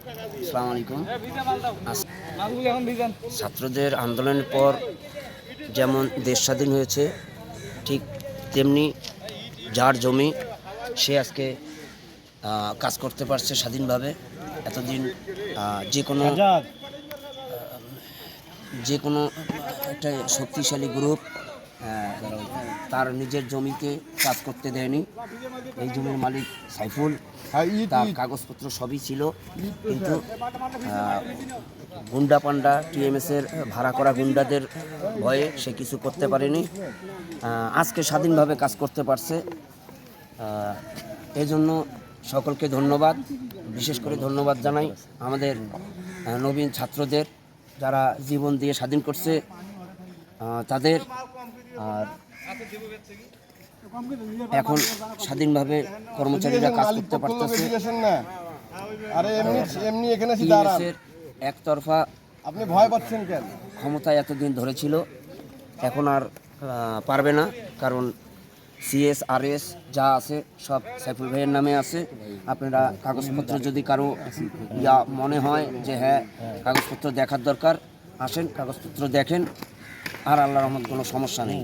আসসালামু আলাইকুম। ছাত্রদের আন্দোলনের পর যেমন দেশ স্বাধীন হয়েছে ঠিক তেমনি যার জমি সে আজকে কাজ করতে পারছে স্বাধীনভাবে। এতদিন যে কোনো যে কোনো একটা শক্তিশালী গ্রুপ তার নিজের জমিতে কাজ করতে দেয়নি। এই জমির মালিক সাইফুল তার কাগজপত্র সবই ছিল। কিন্তু গুন্ডা পান্ডা টিএমএসের ভাড়া করা গুন্ডাদের ভয়ে সে কিছু করতে পারেনি। আজকে স্বাধীনভাবে কাজ করতে পারছে। আহ, এই জন্য সকলকে ধন্যবাদ। বিশেষ করে ধন্যবাদ জানাই আমাদের নবীন ছাত্রদের যারা জীবন দিয়ে স্বাধীন করছে। তাদের আর এখন স্বাধীনভাবে কর্মচারীরা কাজ করতে পারতেছে। একতরফা আপনি ভয় পাচ্ছেন কেন? ক্ষমতায় এতদিন ধরেছিল এখন আর পারবে না কারণ সিএস আরএস যা আছে সব সাইফুল ভাইয়ের নামে আছে। আপনারা কাগজপত্র যদি কারও ইয়া মনে হয় যে হ্যাঁ কাগজপত্র দেখার দরকার আসেন কাগজপত্র দেখেন। আর আল্লাহর রহমত কোনো সমস্যা নেই